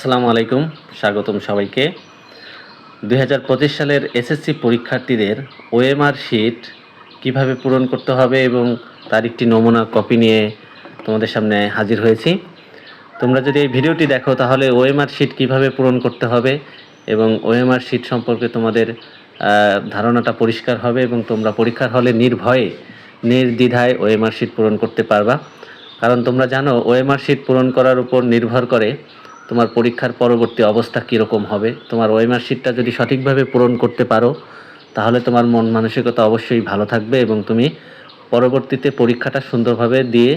আসসালামু আলাইকুম, স্বাগতম সবাইকে। দু হাজার পঁচিশ সালের এসএসসি পরীক্ষার্থীদের ওএমআর শিট কীভাবে পূরণ করতে হবে এবং তার একটি নমুনা কপি নিয়ে তোমাদের সামনে হাজির হয়েছি। তোমরা যদি এই ভিডিওটি দেখো, তাহলে ওএমআর শিট কীভাবে পূরণ করতে হবে এবং ওএমআর শিট সম্পর্কে তোমাদের ধারণাটা পরিষ্কার হবে এবং তোমরা পরীক্ষার হলে নির্ভয়ে, নির্দ্বিধায় ওএমআর শিট পূরণ করতে পারবা। কারণ তোমরা জানো ওএমআর শিট পূরণ করার উপর নির্ভর করে তোমার পরীক্ষার পরবর্তী অবস্থা কীরকম হবে? তোমার ওএমআর শিটটা যদি সঠিকভাবে পূরণ করতে পারো, তাহলে তোমার মন মানসিকতা অবশ্যই ভালো থাকবে এবং তুমি পরবর্তীতে পরীক্ষাটা সুন্দরভাবে দিয়ে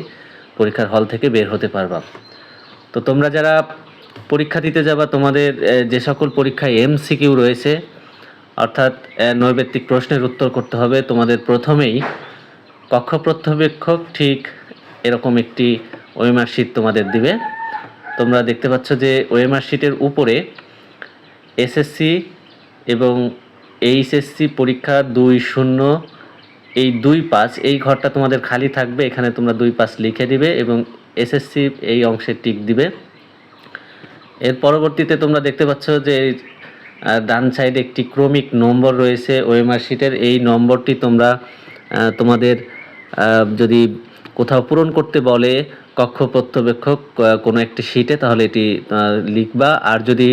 পরীক্ষার হল থেকে বের হতে পারবা। তো তোমরা যারা পরীক্ষা দিতে যাবা, তোমাদের যে সকল পরীক্ষায় এমসিকিউ রয়েছে, অর্থাৎ নৈবেত্তিক প্রশ্নের উত্তর করতে হবে, তোমাদের প্রথমেই কক্ষ পর্যবেক্ষক ঠিক এরকম একটি ওএমআর শিট তোমাদের দিবে। তোমরা দেখতে পাচ্ছ যে ওএমআর শিটের উপরে এসএসসি এবং এইচএসসি পরীক্ষা দুই শূন্য, এই দুই পাঁচ এই ঘরটা তোমাদের খালি থাকবে, এখানে তোমরা দুই পাঁচ লিখে দিবে এবং এসএসসি এই অংশে টিক দিবে। এর পরবর্তীতে তোমরা দেখতে পাচ্ছ যে ডান সাইডে একটি ক্রমিক নম্বর রয়েছে ওএমআর শিটের এই নম্বরটি তোমরা তোমাদের যদি কোথাও পূরণ করতে বলে কক্ষ পর্যবেক্ষক আহ, কোনো একটি শিটে তাহলে এটি লিখবা। আর যদি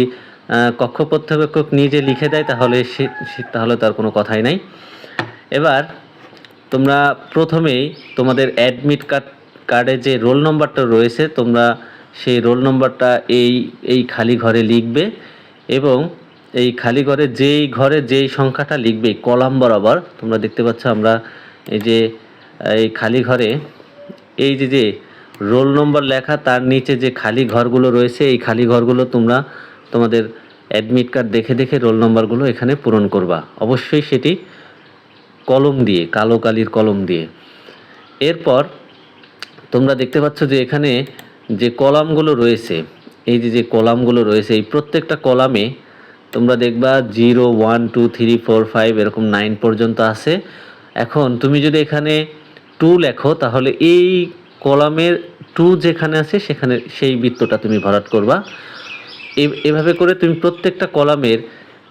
কক্ষ পর্যবেক্ষক নিজে লিখে দেয় তাহলে তাহলে তার কোনো কথাই নাই। এবার তোমরা প্রথমেই তোমাদের অ্যাডমিট কার্ড কার্ডে যে রোল নম্বরটা রয়েছে তোমরা সেই রোল নম্বরটা এই এই খালি ঘরে লিখবে এবং এই খালি ঘরে যেই ঘরে যেই সংখ্যাটা লিখবে কলাম বরাবর তোমরা দেখতে পাচ্ছ আমরা এই যে এই খালি ঘরে এই যে যে রোল নম্বর লেখা, তার নিচে যে খালি ঘরগুলো রয়েছে, এই খালি ঘরগুলো তোমরা তোমাদের অ্যাডমিট কার্ড দেখে দেখে রোল নম্বরগুলো এখানে পূরণ করবা। অবশ্যই সেটি কলম দিয়ে, কালো কালির কলম দিয়ে। এরপর তোমরা দেখতে পাচ্ছ যে এখানে যে কলামগুলো রয়েছে, এই যে যে কলামগুলো রয়েছে, এই প্রত্যেকটা কলামে তোমরা দেখবা zero, one, two, three, four, five, এরকম নাইন পর্যন্ত আছে। এখন তুমি যদি এখানে টু লেখো, তাহলে এই কলামের টু যেখানে আছে, সেখানে সেই বৃত্তটা তুমি ভরাট করবা। এভাবে করে তুমি প্রত্যেকটা কলামের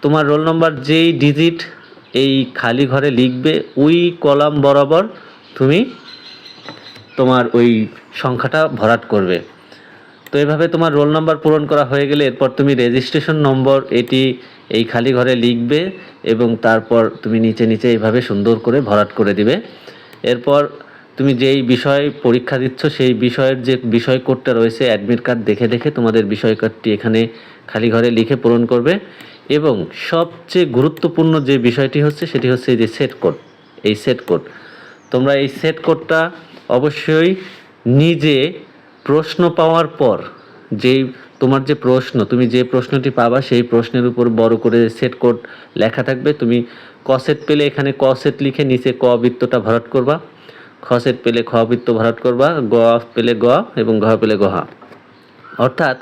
তোমার রোল নম্বর যেই ডিজিট এই খালি ঘরে লিখবে, ওই কলাম বরাবর তুমি তোমার ওই সংখ্যাটা ভরাট করবে। তো এভাবে তোমার রোল নাম্বার পূরণ করা হয়ে গেলে এরপর তুমি রেজিস্ট্রেশন নম্বর এটি এই খালি ঘরে লিখবে এবং তারপর তুমি নিচে নিচে এইভাবে সুন্দর করে ভরাট করে দিবে। এরপর তুমি যেই বিষয় পরীক্ষা দিচ্ছ, সেই বিষয়ের যে বিষয় কোডটা রয়েছে অ্যাডমিট কার্ড দেখে দেখে তোমাদের বিষয় কোডটি এখানে খালি ঘরে লিখে পূরণ করবে। এবং সবচেয়ে গুরুত্বপূর্ণ যে বিষয়টি হচ্ছে, সেটি হচ্ছে যে সেট কোড এই সেট কোড তোমরা এই সেট কোডটা অবশ্যই নিজে প্রশ্ন পাওয়ার পর, যেই তোমার যে প্রশ্ন, তুমি যে প্রশ্নটি পাবা, সেই প্রশ্নের উপর বড় করে সেট কোড লেখা থাকবে। তুমি ক সেট পেলে এখানে ক সেট লিখে নিচে ক বৃত্তটা ভরাট করবা। খ সেট পেলে খ বৃত্ত ভরাট করবা। গ পেলে গ এবং ঘ পেলে গহা অর্থাৎ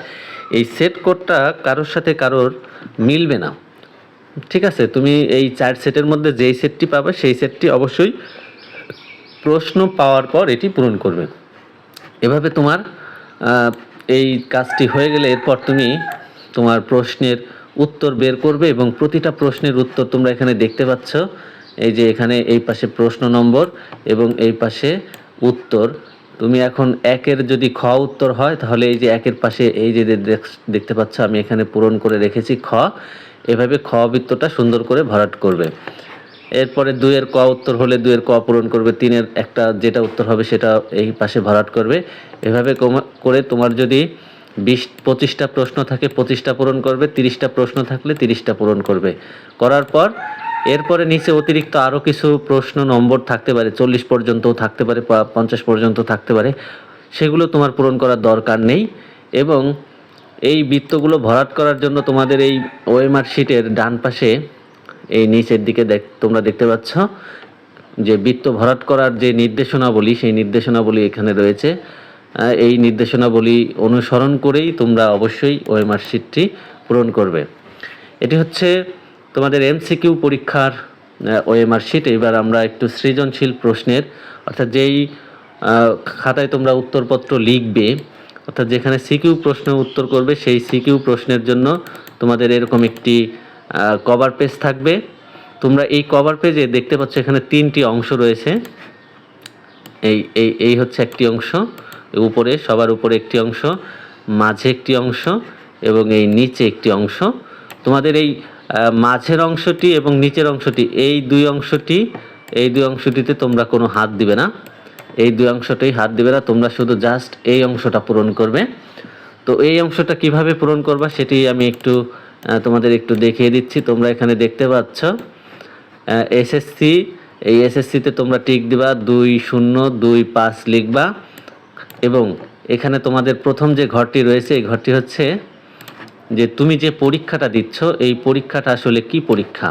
এই সেট কোডটা কারোর সাথে কারোর মিলবে না। ঠিক আছে? তুমি এই চার সেটের মধ্যে যেই সেটটি পাবে, সেই সেটটি অবশ্যই প্রশ্ন পাওয়ার পর এটি পূরণ করবে। এভাবে তোমার এই কাজটি হয়ে গেলে এরপর তুমি তোমার প্রশ্নের উত্তর বের করবে এবং প্রতিটা প্রশ্নের উত্তর তোমরা এখানে দেখতে পাচ্ছ। এই যে এখানে এই পাশে প্রশ্ন নম্বর এবং এই পাশে উত্তর। তুমি এখন একের যদি খ উত্তর হয়, তাহলে এই যে একের পাশে এই যে দেখ- দেখতে পাচ্ছ, আমি এখানে পূরণ করে রেখেছি খ। এভাবে খ বৃত্তটা সুন্দর করে ভরাট করবে। এরপরে দুইয়ের ক উত্তর হলে দুইয়ের ক পূরণ করবে, তিনের একটা যেটা উত্তর হবে সেটা এই পাশে ভরাট করবে। এভাবে করে তোমার যদি বিশ, পঁচিশটা প্রশ্ন থাকে, পঁচিশটা পূরণ করবে, তিরিশটা প্রশ্ন থাকলে তিরিশটা পূরণ করবে। করার পর, এরপরে নিচে অতিরিক্ত আরও কিছু প্রশ্ন নম্বর থাকতে পারে, চল্লিশ পর্যন্তও থাকতে পারে পঞ্চাশ পর্যন্ত থাকতে পারে, সেগুলো তোমার পূরণ করার দরকার নেই। এবং এই বৃত্তগুলো ভরাট করার জন্য তোমাদের এই ওএমআর শিটের ডান পাশে এই নিচের দিকে দেখ, তোমরা দেখতে পাচ্ছ যে বৃত্ত ভরাট করার যে নির্দেশনাবলী, সেই নির্দেশনাবলী এখানে রয়েছে। এই নির্দেশনাবলী অনুসরণ করেই তোমরা অবশ্যই ওএমআর শিটটি পূরণ করবে। এটি হচ্ছে তোমাদের এমসিকিউ পরীক্ষার ওএমআর শিট। এবার আমরা একটু সৃজনশীল প্রশ্নের, অর্থাৎ যেই খাতায় তোমরা উত্তরপত্র লিখবে, অর্থাৎ যেখানে সিকিউ প্রশ্ন উত্তর করবে, সেই সিকিউ প্রশ্নের জন্য তোমাদের এরকম একটি কভার পেজ থাকবে। তোমরা এই কভার পেজে দেখতে পাচ্ছ এখানে তিনটি অংশ রয়েছে। এই এই এই হচ্ছে একটি অংশ, উপরে, সবার উপরে একটি অংশ, মাঝে একটি অংশ, এবং এই নিচে একটি অংশ। তোমাদের এই মাঝের অংশটি এবং নিচের অংশটি, এই দুই অংশটি, এই দুই অংশটিতে তোমরা কোনো হাত দিবে না। এই দুই অংশটাই হাত দিবে না, তোমরা শুধু জাস্ট এই অংশটা পূরণ করবে। তো এই অংশটা কীভাবে পূরণ করবা সেটি আমি একটু তোমাদের একটু দেখিয়ে দিচ্ছি, তোমরা এখানে দেখতে পাচ্ছ। এসএসসি এই এসএসসিতে তোমরা টিক দিবা, দুই শূন্য, দুই পাঁচ লিখবা। এবং এখানে তোমাদের প্রথম যে ঘরটি রয়েছে, এই ঘরটি হচ্ছে যে তুমি যে পরীক্ষাটা দিচ্ছ, এই পরীক্ষাটা আসলে কি পরীক্ষা?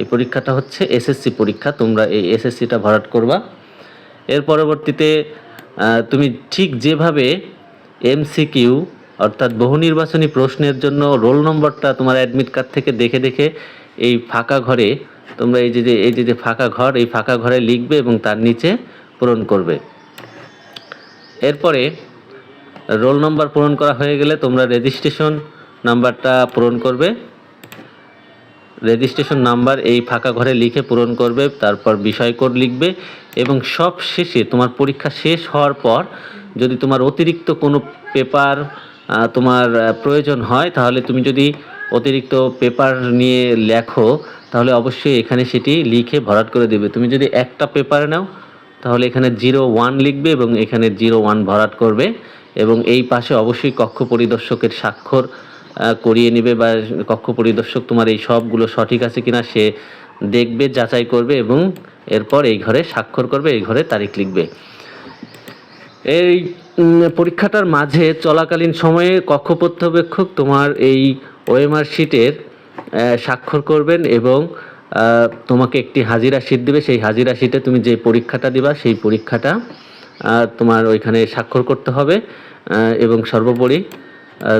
এই পরীক্ষাটা হচ্ছে এসএসসি পরীক্ষা, তোমরা এই এসএসসিটা ভরাট করবা। এর পরবর্তীতে তুমি ঠিক যেভাবে এমসিকিউ অর্থাৎ বহু নির্বাচনী প্রশ্নের জন্য রোল নম্বরটা তোমার অ্যাডমিট কার্ড থেকে দেখে দেখে এই ফাঁকা ঘরে তোমরা এই যে এই যে যে ফাঁকা ঘর, এই ফাঁকা ঘরে লিখবে এবং তার নিচে পূরণ করবে। এরপরে রোল নম্বর পূরণ করা হয়ে গেলে তোমরা রেজিস্ট্রেশন নাম্বারটা পূরণ করবে। রেজিস্ট্রেশন নাম্বার এই ফাঁকা ঘরে লিখে পূরণ করবে, তারপর বিষয় কোড লিখবে এবং সব শেষে তোমার পরীক্ষা শেষ হওয়ার পর যদি তোমার অতিরিক্ত কোনো পেপার তোমার প্রয়োজন হয়, তাহলে তুমি যদি অতিরিক্ত পেপার নিয়ে লেখো, তাহলে অবশ্যই এখানে সেটি লিখে ভরাট করে দেবে। তুমি যদি একটা পেপার নাও, তাহলে এখানে জিরো ওয়ান লিখবে এবং এখানে জিরো ওয়ান ভরাট করবে এবং এই পাশে অবশ্যই কক্ষ পরিদর্শকের স্বাক্ষর করিয়ে নেবে বা কক্ষ পরিদর্শক তোমার এই সবগুলো সঠিক আছে কিনা সে দেখবে, যাচাই করবে এবং এরপর এই ঘরে স্বাক্ষর করবে, এই ঘরে তারিখ লিখবে। এই পরীক্ষাটার মাঝে চলাকালীন সময়ে কক্ষ পর্যবেক্ষক তোমার এই ওএমআর শিটের স্বাক্ষর করবেন এবং তোমাকে একটি হাজিরা শিট দেবে। সেই হাজিরা শিটে তুমি যে পরীক্ষাটা দিবা, সেই পরীক্ষাটা তোমার ওইখানে স্বাক্ষর করতে হবে এবং সর্বোপরি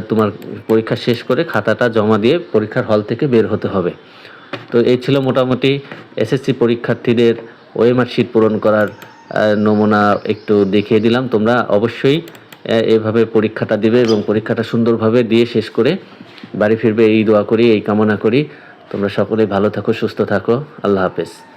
তোমার পরীক্ষা শেষ করে খাতাটা জমা দিয়ে পরীক্ষার হল থেকে বের হতে হবে। তো এই ছিল মোটামুটি এসএসসি পরীক্ষার্থীদের ওএমআর শিট পূরণ করার নমুনা একটু দেখিয়ে দিলাম। তোমরা অবশ্যই এভাবে পরীক্ষাটা দিবে এবং পরীক্ষাটা সুন্দরভাবে দিয়ে শেষ করে বাড়ি ফিরবে। এই দোয়া করি, এই কামনা করি। তোমরা সকলে ভালো থাকো, সুস্থ থাকো। আল্লাহ হাফেজ।